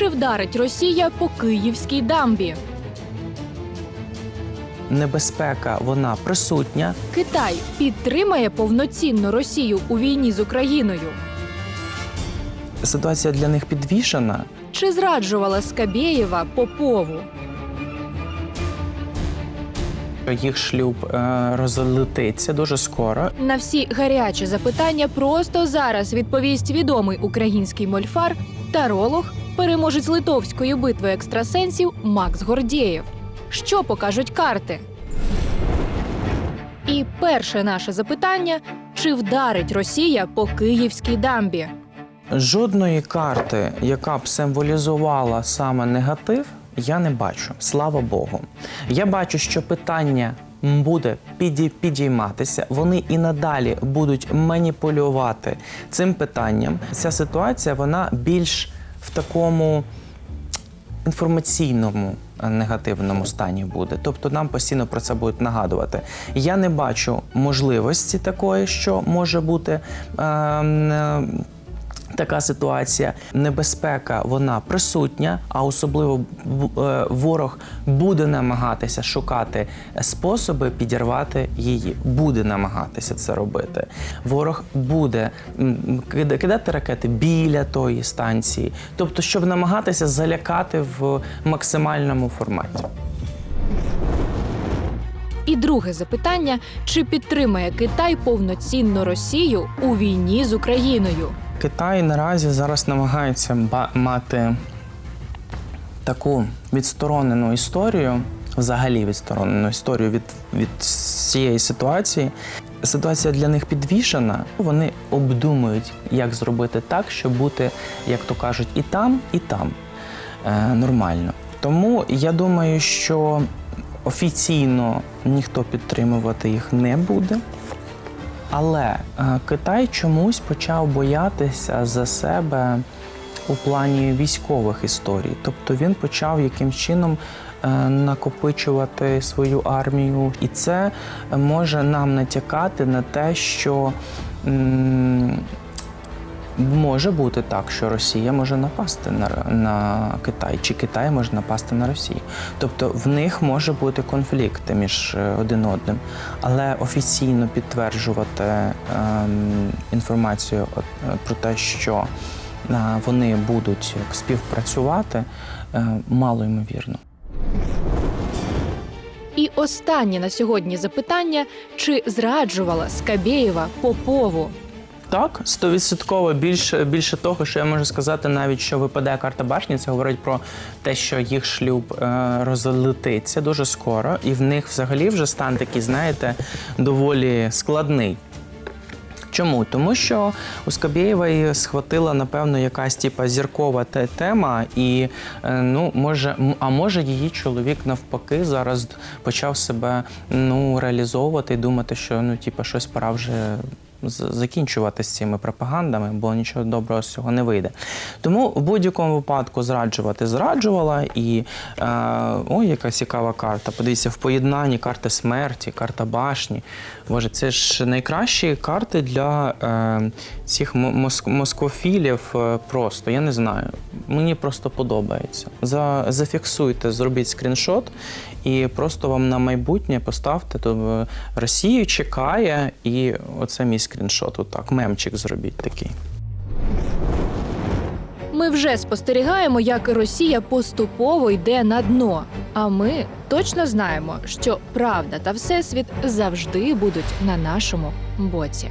Чи вдарить Росія по київській дамбі? Небезпека вона присутня. Китай підтримає повноцінно Росію у війні з Україною. Ситуація для них підвішена. Чи зраджувала Скабєєва Попову? Їх шлюб е, розлетиться дуже скоро. На всі гарячі запитання просто зараз відповість відомий український мольфар, таролог, переможець литовської битви екстрасенсів Макс Гордєєв. Що покажуть карти? І перше наше запитання: чи вдарить Росія по київській дамбі? Жодної карти, яка б символізувала саме негатив, я не бачу. Слава Богу. Я бачу, що питання буде підійматися. Вони і надалі будуть маніпулювати цим питанням. Ця ситуація вона більш в такому інформаційному е, негативному стані буде. Тобто нам постійно про це будуть нагадувати. Я не бачу можливості такої, що може бути. Е, е, Така ситуація, небезпека, вона присутня, а особливо е, ворог буде намагатися шукати способи підірвати її. Буде намагатися це робити. Ворог буде кидати ракети біля тої станції, тобто, щоб намагатися залякати в максимальному форматі. І друге запитання: чи підтримає Китай повноцінно Росію у війні з Україною? Китай наразі зараз намагається мати таку відсторонену історію, взагалі відсторонену історію від, від цієї ситуації. Ситуація для них підвішена. Вони обдумують, як зробити так, щоб бути, як то кажуть, і там, і там е, нормально. Тому я думаю, що офіційно ніхто підтримувати їх не буде. Але е, Китай чомусь почав боятися за себе у плані військових історій. Тобто він почав яким чином е, накопичувати свою армію, і це може нам натякати на те, що може бути так, що Росія може напасти на, на Китай, чи Китай може напасти на Росію. Тобто в них може бути конфлікти між е, один одним, але офіційно підтверджувати ем, інформацію е, про те, що е, вони будуть співпрацювати, е, мало ймовірно. І останнє на сьогодні запитання: чи зраджувала Скабєєва Попову? Так, стовідсотково більше більше того, що я можу сказати, навіть що випадає карта башні, це говорить про те, що їх шлюб е, розлетиться дуже скоро, і в них взагалі вже стан такий, знаєте, доволі складний. Чому? Тому що у Скабєєвої схватила, напевно, якась типа зіркова тема, і е, ну може, а може її чоловік навпаки зараз почав себе ну реалізовувати і думати, що ну типа щось пора вже закінчувати з цими пропагандами, бо нічого доброго з цього не вийде. Тому в будь-якому випадку зраджувати зраджувала і е, ой, яка цікава карта. Подивіться, в поєднанні карти смерті, карта башні. Боже, це ж найкращі карти для е, цих моск- москофілів. е, просто я не знаю. Мені просто подобається. За, зафіксуйте, зробіть скріншот і просто вам на майбутнє поставте то Росію чекає, і оце мій скріншот. Отак, мемчик зробіть такий. Ми вже спостерігаємо, як Росія поступово йде на дно. А ми точно знаємо, що правда та всесвіт завжди будуть на нашому боці.